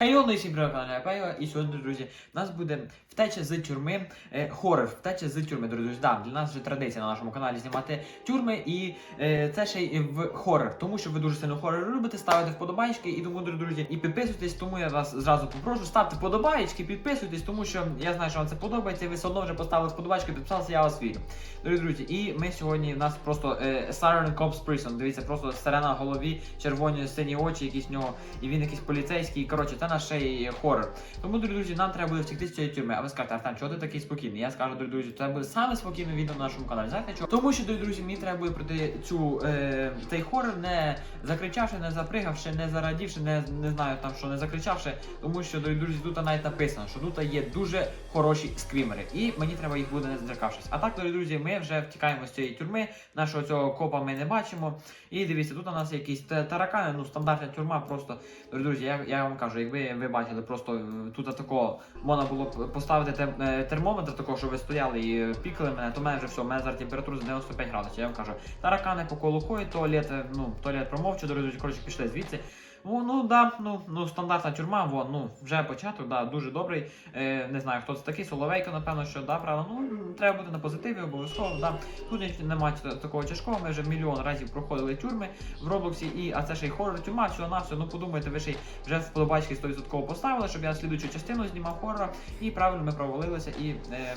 Хайо, всім привіт, Пейо, і сьогодні, друзі, у нас буде втеча з тюрми, е, хорор, втеча з тюрми, друзі. Да, для нас вже традиція на нашому каналі знімати тюрми, і е, це ще й в хорор, тому що ви дуже сильно хорор любите, ставите вподобайки, і тому, друзі, і підписуйтесь, тому я вас зразу попрошу, ставте вподобайки, підписуйтесь, тому що я знаю, що вам це подобається, і ви все одно вже поставили вподобайки, підписалися, я вас вірю. Дорогі друзі, і ми сьогодні, у нас просто е, Siren Cops Prison, дивіться, просто сирена на голові, червоні сині очі, якісь в нього, і він якийсь поліцейський. Коротше, це наш хорор. Тому, дорогі друзі, нам треба буде втекти з цієї тюрми. А ви скажете, Артем, чого ти такий спокійний? Я скажу, дорогі друзі, це буде саме спокійне відео на нашому каналі. Знаєте чого? Тому що, дорогі друзі, мені треба буде пройти цю е, цей хорор, не закричавши, не запригавши, не зарадівши, не, не знаю там що, не закричавши. Тому що, дорогі друзі, тут навіть написано, що тут є дуже хороші скрімери. І мені треба їх буде не злякавшись. А так, дорогі друзі, ми вже втікаємо з цієї тюрми. Нашого цього копа ми не бачимо. І дивіться, тут у нас якісь таракани, ну стандартна тюрма, просто дорогі друзі, я, я вам кажу, якби ви бачили, просто е, тут такого можна було поставити е, термометр, такого, що ви стояли і пікали мене, то в мене вже все, у мене зараз температура за 95 градусів. Я вам кажу, таракани по колоку ходять, туалет, е, ну, туалет промовчу, друзі, коротше, пішли звідси. Ну, ну да, ну, ну стандартна тюрма, во, ну вже початок, да, дуже добрий. Е, не знаю, хто це такий, Соловейко, напевно, що да, правда. Ну треба бути на позитиві, обов'язково. Да. Тут немає такого тяжкого. Ми вже мільйон разів проходили тюрми в Роблоксі, і а це ще й хоррор тюрма, всього на все. Ну подумайте, ви ще й вже вподобачки 100% поставили, щоб я слідуючу частину знімав хоррора. І правильно ми провалилися і. Е,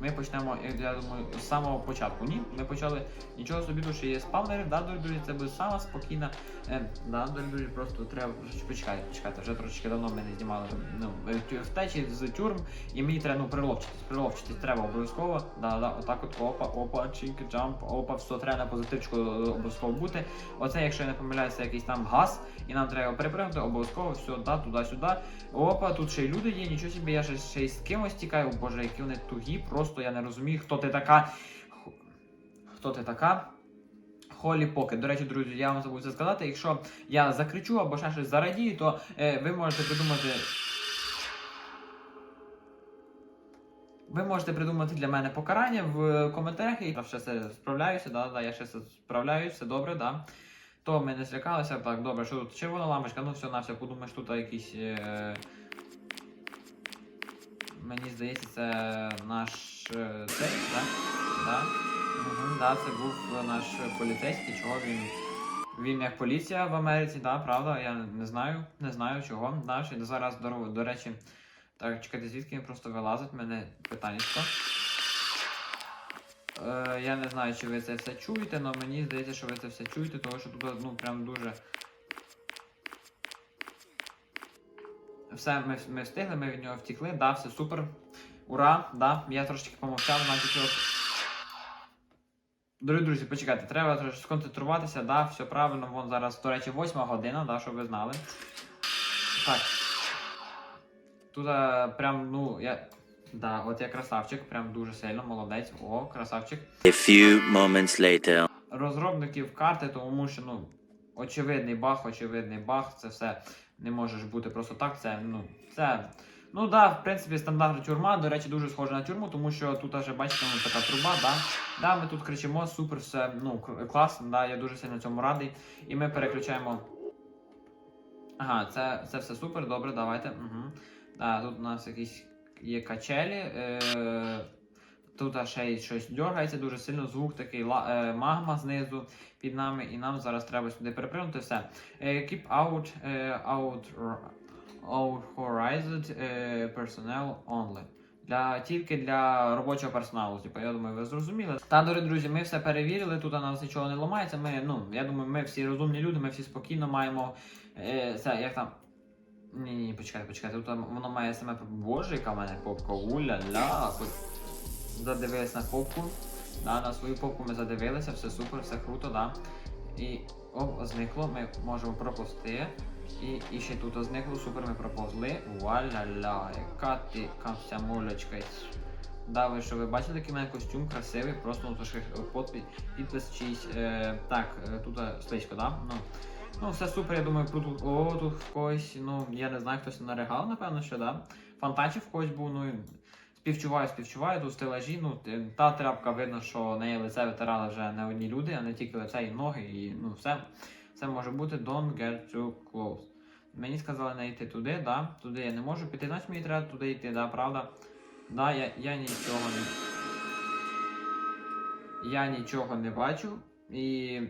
ми почнемо, я думаю, з самого початку. Ні, ми почали нічого собі, ще є спавнери, да, друзі, це буде сама спокійна. Е, да, друзі, просто треба трошечки почекати, вже трошечки давно ми не знімали ну, е, втечі з тюрм, і мені треба ну, приловчитись, приловчитись треба обов'язково. Да, да, отак от опа, опа, чінки, джамп, опа, все, треба на позитивчику е, обов'язково бути. Оце, якщо я не помиляюся, якийсь там газ, і нам треба перепригнути, обов'язково все, да, туди-сюди. Опа, тут ще й люди є, нічого собі, я ще, ще й з кимось тікаю, боже, які вони тугі, просто я не розумію, хто ти така. Хто ти така? Холі Поки. До речі, друзі, я вам забув це сказати. Якщо я закричу або ще щось зарадію, то е, ви можете придумати. Ви можете придумати для мене покарання в коментарях. Я ще це справляюся, да, да, я ще це справляюся, все добре, да. То ми не злякалися, так, добре, що тут червона лампочка, ну все на все, подумаєш, тут якісь. Е... Мені здається, це наш е, цей, так? Да? Угу, да, це був наш поліцейський, чого він. Він як поліція в Америці, да, правда, я не знаю, не знаю чого. Да, ще зараз до, до речі. Так, чекайте, звідки він просто вилазить, мене питання. Е, я не знаю, чи ви це все чуєте, але мені здається, що ви це все чуєте, тому що тут ну прям дуже. Все, ми, ми встигли, ми від нього втекли, да, все супер. Ура, да, я трошки помовчав, значить його. Дорогі друзі, почекайте, треба трошки сконцентруватися, да, все правильно, вон зараз, до речі, 8 година, да, щоб ви знали. Так. Тут а, прям, ну, я. Да, от я красавчик, прям дуже сильно, молодець. О, красавчик. A few moments later. Розробників карти, тому що, ну, очевидний баг, очевидний баг, це все не може ж бути просто так. Це, ну, це. Ну да, в принципі, стандартна тюрма, до речі, дуже схожа на тюрму, тому що тут вже бачите, ну, така труба, да. Да, ми тут кричимо, супер, все, ну, класно, да, я дуже сильно цьому радий. І ми переключаємо. Ага, це, це все супер, добре, давайте. Угу. Да, тут у нас якісь є качелі. Е, тут ще щось дергається, дуже сильно звук такий е, магма знизу під нами, і нам зараз треба сюди перепригнути все. Е, keep out, е, out, out horizon е, personnel only. Для, тільки для робочого персоналу, типу, я думаю, ви зрозуміли. Та, дорогі друзі, ми все перевірили, тут у нас нічого не ламається. Ми, ну, я думаю, ми всі розумні люди, ми всі спокійно маємо. Е, це, як там. Ні, ні, почекайте, почекайте, тут воно має саме. Боже, яка в мене попка, уля-ля. Задивились на попку. Да, на свою попку ми задивилися, все супер, все круто, да. І оп, зникло, ми можемо пропустити. І, і ще тут зникло, супер, ми проповзли. Вуаля-ля, яка ти камсямолечка. Да, ви що ви бачите, який мене костюм красивий, просто ну, подпис, підпис чийсь. Е, так, е, тут сличко, да? Ну, ну, все супер, я думаю, тут, о, тут в когось, ну, я не знаю, хтось наригав, напевно, що, да. Фонтанчик в когось був, ну, співчуваю, співчуваю, тут стелажі, ну, та тряпка, видно, що неї лице витирали вже не одні люди, а не тільки лице і ноги, і, ну, все, все може бути, don't get too close. Мені сказали не йти туди, да? Туди я не можу піти, значить мені треба туди йти, да, правда? Да, я, я нічого не. Я нічого не бачу. І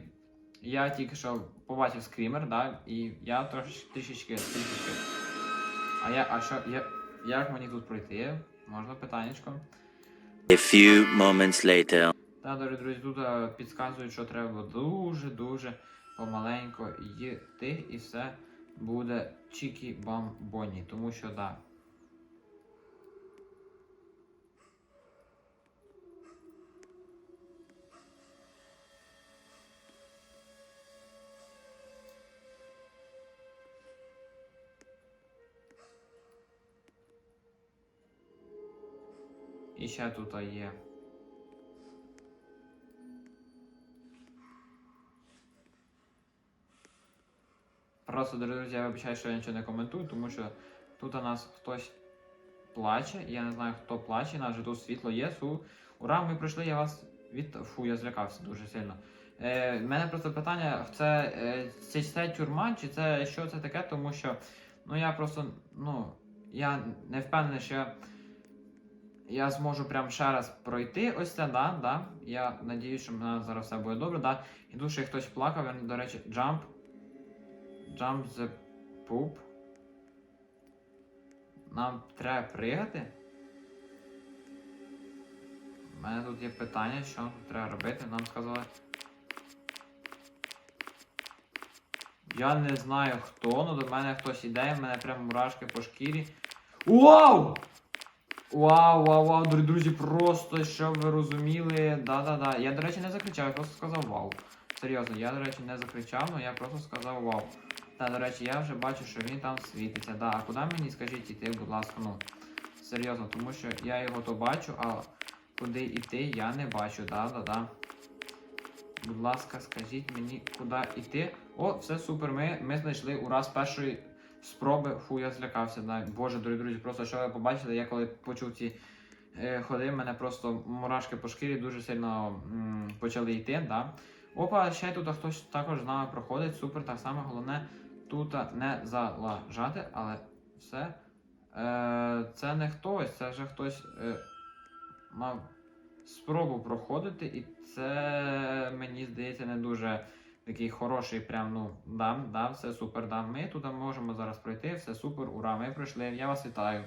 я тільки що побачив скрімер, да, і я трошечки трішечки, трішечки. А я, а що, я, як мені тут пройти? Можна питаннячко? A few moments later. Та, дорогі друзі, тут е, підказують, що треба дуже-дуже помаленько йти, і все буде чікі-бам-боні. Тому що да. Ще тут є. Просто, друзі, я вибачаю, що я нічого не коментую, тому що тут у нас хтось плаче. Я не знаю, хто плаче, у нас же тут світло є. Су. Ура, ми прийшли, я вас від. Фу, я злякався дуже сильно. Е, мене просто питання: це, е, це, це тюрма, чи це що це таке, тому що ну я просто ну, я не впевнений, що я, я зможу прям ще раз пройти ось це, да, да. Я надіюсь, що в мене зараз все буде добре, да. І тут хтось плакав, він, до речі, jump. Jump the poop. Нам треба пригати. У мене тут є питання, що тут треба робити. Нам сказали. Я не знаю хто, але до мене хтось іде, в мене прям мурашки по шкірі. Вау! Вау, вау, вау, друзі, просто щоб ви розуміли. Да-да-да. Я, до речі, не закричав, я просто сказав вау. Серйозно, я, до речі, не закричав, але я просто сказав вау. Та, до речі, я вже бачу, що він там світиться. Да, а куди мені скажіть іти, будь ласка, ну. Серйозно, тому що я його то бачу, а куди йти я не бачу. Да, да, да. Будь ласка, скажіть мені, куди йти. О, все супер. Ми, ми знайшли ура з першої спроби. Фу, я злякався. Да. Боже, дорогі друзі, просто що ви побачили, я коли почув ці е, ходи, мене просто мурашки по шкірі дуже сильно м, почали йти. Да. Опа, ще тут хтось також з нами проходить. Супер, так само головне тут не залажати, але все. Е, це не хтось, це вже хтось е, мав спробу проходити, і це мені здається не дуже такий хороший, прям, ну, да, да, все супер, да. Ми тут можемо зараз пройти, все супер, ура, ми пройшли, я вас вітаю.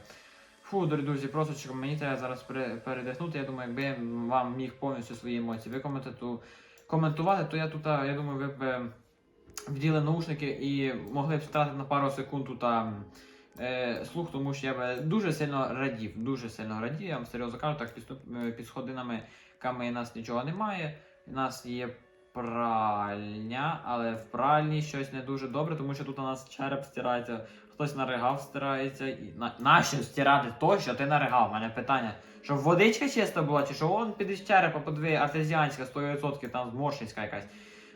Фу, дорогі друзі, просто мені треба зараз передихнути. Я думаю, якби я вам міг повністю свої емоції викомати, то коментувати, то я тут, я думаю, ви б е, вділи наушники і могли б втратити на пару секунд тут е, слух, тому що я б дуже сильно радів, дуже сильно радів, я вам серйозно кажу, так під, е, сходинами у нас нічого немає. У нас є пральня, але в пральні щось не дуже добре, тому що тут у нас череп стирається, хтось наригав стирається. І... На... Нащо стирати то, що ти наригав? У мене питання. Щоб водичка чиста була, чи що он під черепа, подиви, артезіанська, 100%, там зморшинська якась.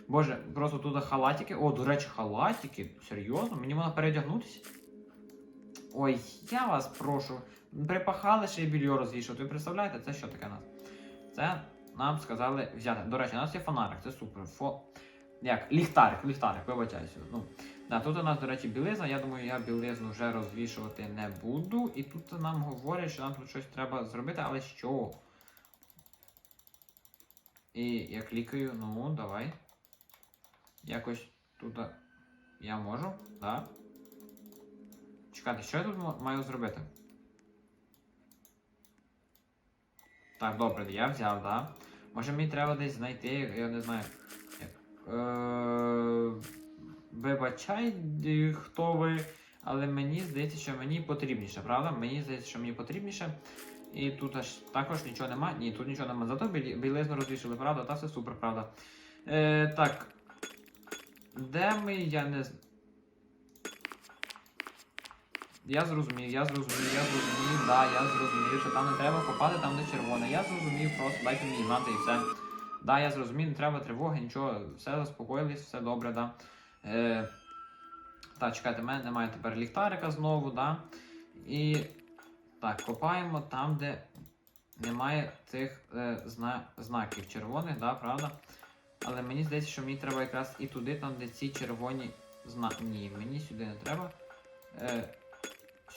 Боже, просто тут халатики. О, до речі, халатики. Серйозно? Мені можна передягнутися? Ой, я вас прошу. Припахали ще й більйо розвішувати. Ви представляєте, це що таке нас? Це нам сказали взяти. До речі, у нас є фонарик, це супер. Фо... Як? Ліхтарик, ліхтарик, вибачаюся. Ну, да, тут у нас, до речі, білизна. Я думаю, я білизну вже розвішувати не буду. І тут нам говорять, що нам тут щось треба зробити, але що? І я клікаю, ну, давай. Якось тут я можу, так? Чекайте, що я тут маю зробити? Так, добре, я взяв, да. Може мені треба десь знайти, я не знаю. Як. Е, вибачай, хто ви, але мені здається, що мені потрібніше, правда? Мені здається, що мені потрібніше. І тут аж також нічого нема. Ні, тут нічого нема. Зато білизну розвішали, правда? Та все супер, правда. Е, так. Де ми, я не знаю. Я зрозумів, я зрозумів, я зрозумів, да, я зрозумів, що там не треба копати, там де червоне. Я зрозумів, просто дайте мені знати і все. Да, я зрозумів, не треба тривоги, нічого, все заспокоїлись, все добре, да. Е, так, чекайте, в мене немає тепер ліхтарика знову, да. І так, копаємо там, де немає цих е, зна- знаків червоних, да, правда? Але мені здається, що мені треба якраз і туди, там, де ці червоні знаки. Ні, мені сюди не треба. Е,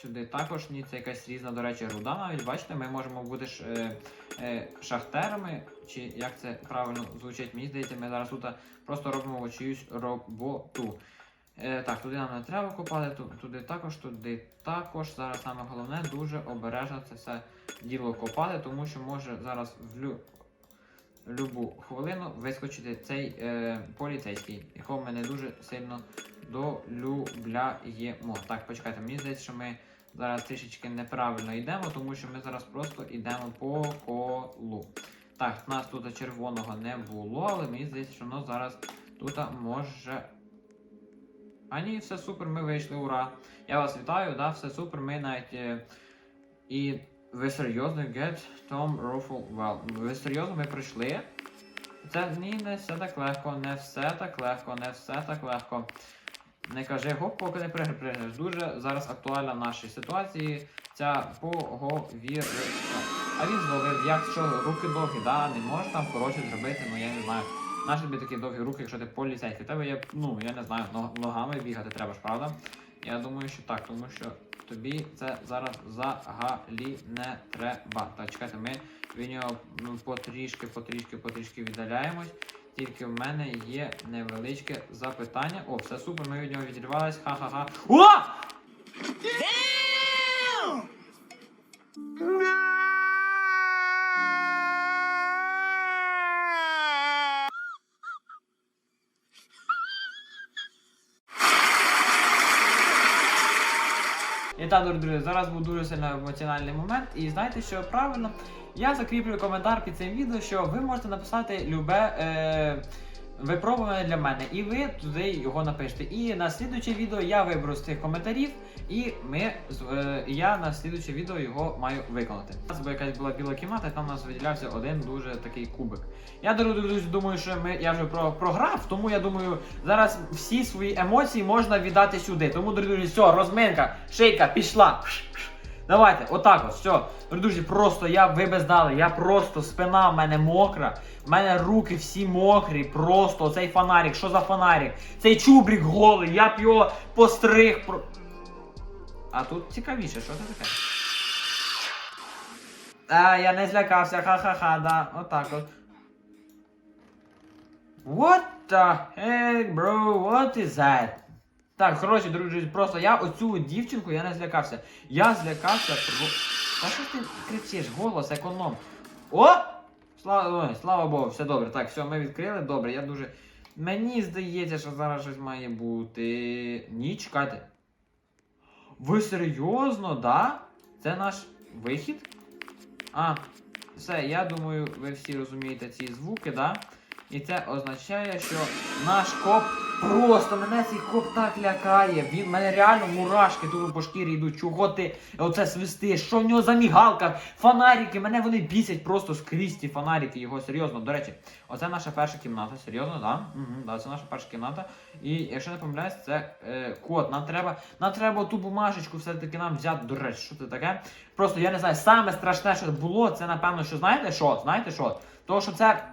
сюди також ні, це якась різна, до речі, руда навіть. Бачите, ми можемо бути ж, е, е, шахтерами, чи як це правильно звучить, мені здається, ми зараз тут просто робимо чиюсь роботу. Е, так, туди нам не треба копати, ту- туди також, туди також. Зараз саме головне дуже обережно це все діло копати, тому що може зараз в лю... любу хвилину вискочити цей е, поліцейський, якого ми не дуже сильно долюбляємо. Так, почекайте, мені здається, що ми зараз трішечки неправильно йдемо, тому що ми зараз просто йдемо по колу. Так, у нас тут червоного не було, але мені здається, що воно зараз тут може. А ні, все супер, ми вийшли, ура! Я вас вітаю, да, все супер, ми навіть. Е, і ви серйозно get Tom Ruffle well. Ви серйозно ми прийшли? Це ні, не все так легко, не все так легко, не все так легко. Не кажи гоп, поки не пригнеш. Дуже зараз актуальна в нашій ситуації ця поговірка. А він зловив, як що, руки довгі, да, не можеш там коротше зробити, ну я не знаю. Наші тобі такі довгі руки, якщо ти поліцейський. Тебе є, ну я не знаю, ногами бігати треба ж, правда? Я думаю, що так, тому що тобі це зараз взагалі не треба. Так, чекайте, ми від нього ну, потрішки, потрішки, потрішки віддаляємось. Тільки в мене є невеличке запитання. О, все супер, ми від нього відірвались. Ха-ха-ха. О! І так, друзі, зараз був дуже сильно емоціональний момент. І знаєте, що правильно? Я закріплю коментар під цим відео, що ви можете написати любе е, випробування для мене, і ви туди його напишете. І на слідуюче відео я виберу з цих коментарів, і ми е, я на слідуюче відео його маю виконати. У нас якась була біла кімната, і там у нас виділявся один дуже такий кубик. Я друзі, думаю, що ми я вже про, програв, тому я думаю, зараз всі свої емоції можна віддати сюди. Тому, друзі, все, розминка, шийка пішла. Давайте, отак от, все. Друзі, просто я ви без дали, я просто спина в мене мокра, в мене руки всі мокрі, просто оцей фонарик, що за фонарик? Цей чубрик голий, я б його постриг. Про... А тут цікавіше, що це таке? А, я не злякався, ха-ха-ха, да, отак от. What the heck, bro? What is that? Так, коротше, друзі, просто я оцю дівчинку я не злякався. Я злякався. Та що ти кричиш? Голос, економ. О! Слава, ой, слава Богу, все добре. Так, все, ми відкрили. Добре, я дуже. Мені здається, що зараз щось має бути. Ні, чекайте. Ви серйозно, да? Це наш вихід? А, все, я думаю, ви всі розумієте ці звуки, да? І це означає, що наш коп просто мене цей коп так лякає. Він мене реально мурашки тут по шкірі йдуть. Чого ти оце свистиш? Що в нього за мігалка? Фонарики, мене вони бісять просто скрізь ті фонарики. Його серйозно. До речі, оце наша перша кімната. Серйозно, да? Угу, да, це наша перша кімната. І якщо не помиляюсь, це е, код. Нам треба, нам треба ту бумажечку все-таки нам взяти. До речі, що це таке? Просто я не знаю, саме страшне, що було, це напевно, що знаєте що? Знаєте що? Тому що це.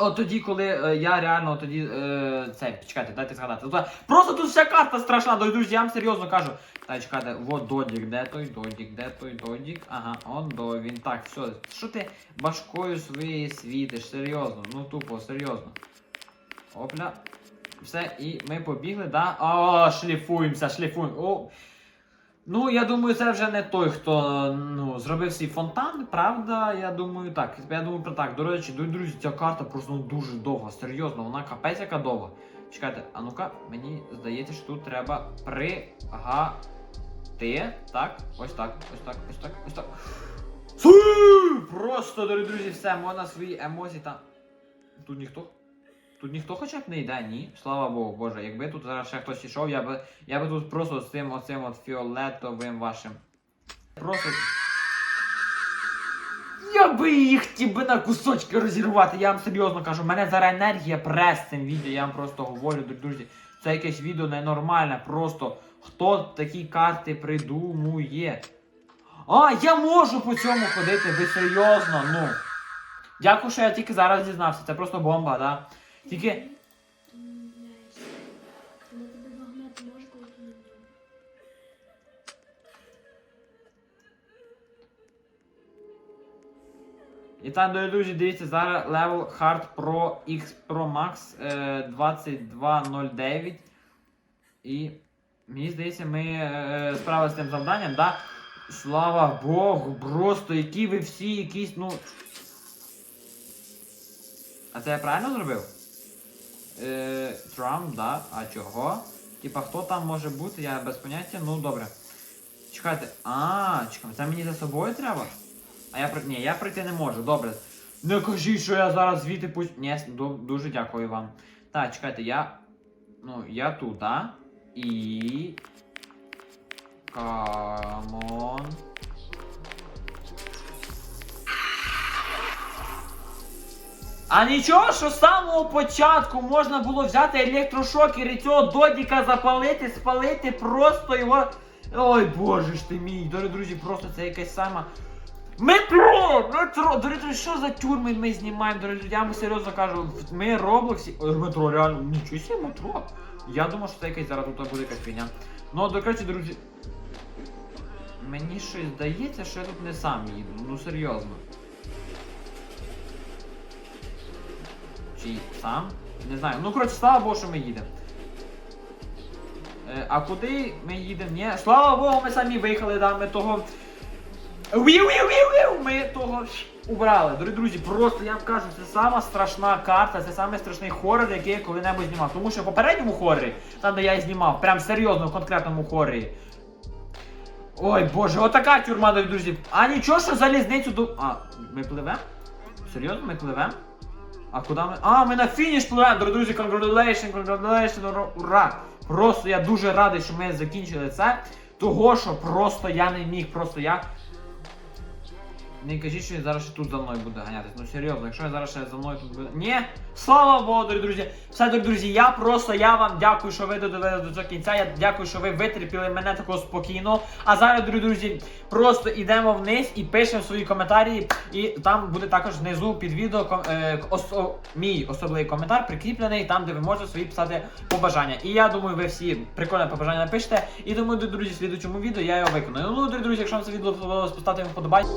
От тоді, коли е, я реально тоді е, це, чекайте, дайте згадати. Тут, просто тут вся карта страшна, друзі, я вам серйозно кажу. Та чекайте, вот додік, де той додік, де той додік? Ага, он до він. Так, все. Що ти башкою своєю світиш? Серйозно, ну тупо, серйозно. Опля. Все, і ми побігли, да? О, шліфуємося, шліфуємо. Ну, я думаю, це вже не той, хто ну, зробив свій фонтан, правда? Я думаю, так. Я думаю про так. До речі, друзі, ця карта просто ну, дуже довга, серйозно, вона капець яка довга. Чекайте, а ну-ка, мені здається, що тут треба пригати. Так, ось так, ось так, ось так, ось так. Су! Просто, дорогі друзі, все, можна свої емоції там. Тут ніхто. Тут ніхто хоча б не йде, ні. Слава Богу, Боже, якби тут зараз ще хтось ішов, я би, я би тут просто з цим оцим от фіолетовим вашим. Просто. Я би їх хотів би на кусочки розірвати, я вам серйозно кажу, мене зараз енергія прес цим відео, я вам просто говорю, друзі. Це якесь відео ненормальне, просто хто такі карти придумує. А, я можу по цьому ходити, ви серйозно, ну. Дякую, що я тільки зараз дізнався, це просто бомба, да? Тільки. І так, дорогі друзі, дивіться, зараз левел Hard Pro X Pro Max е, 2209. І мені здається, ми е, справилися з тим завданням. да? Слава Богу, просто які ви всі якісь, ну. А це я правильно зробив? Е, Трамп, да? А чого? Типа, хто там може бути, я без поняття, ну добре. Чекайте. А, чекайте, це мені за собою треба? А я. Ні, я прийти не можу, добре. Не кажіть, що я зараз звідти пусть. Ні, дуже дякую вам. Так, чекайте, я. Ну, я тут, а? І. Камон. А нічого, що з самого початку можна було взяти електрошокер і цього додіка запалити, спалити, просто його. Ой боже ж ти мій, дорогі друзі, просто це якась сама. Метро! Метро! Дорогі друзі, що за тюрми ми знімаємо, дорогі друзі, я вам серйозно кажу, ми Роблоксі. Ой, метро, реально, нічого себе метро. Я думав, що це якась зараз тут буде якась фігня. Ну, до речі, друзі. Мені щось здається, що я тут не сам їду. Ну серйозно. Чи сам? Не знаю. Ну, коротше, слава Богу, що ми їдемо. Е, а куди ми їдемо? Ні. Слава Богу, ми самі виїхали, да, ми того. Ми того убрали. Дорогі друзі, просто я вам кажу, це сама страшна карта, це самий страшний який я коли-небудь знімав. Тому що в попередньому хорорі, там де я знімав, прям серйозно, в конкретному хорорі. Ой, боже, отака тюрма, дорогі друзі. А нічого, що залізницю до. А, ми пливемо? Серйозно, ми пливемо? А куди ми. А, ми на фініш пливемо, друзі, congratulations, congratulations, ура! Просто я дуже радий, що ми закінчили це. Того, що просто я не міг, просто я. Не кажіть, що він зараз ще тут за мною буде ганятись. Ну серйозно, якщо він зараз ще за мною тут буде. Ні! Слава Богу, дорогі друзі! Все, дорогі друзі, я просто я вам дякую, що ви додивилися до цього кінця. Я дякую, що ви витерпіли мене такого спокійно. А зараз, дорогі друзі, просто йдемо вниз і пишемо свої коментарі. І там буде також внизу під відео ком- е, осо- мій особливий коментар прикріплений, там, де ви можете свої писати побажання. І я думаю, ви всі прикольне побажання напишете. І думаю, дорогі друзі, в слідучому відео я його виконую. Ну, дорогі друзі, якщо вам це відео сподобалось, поставте вподобайку.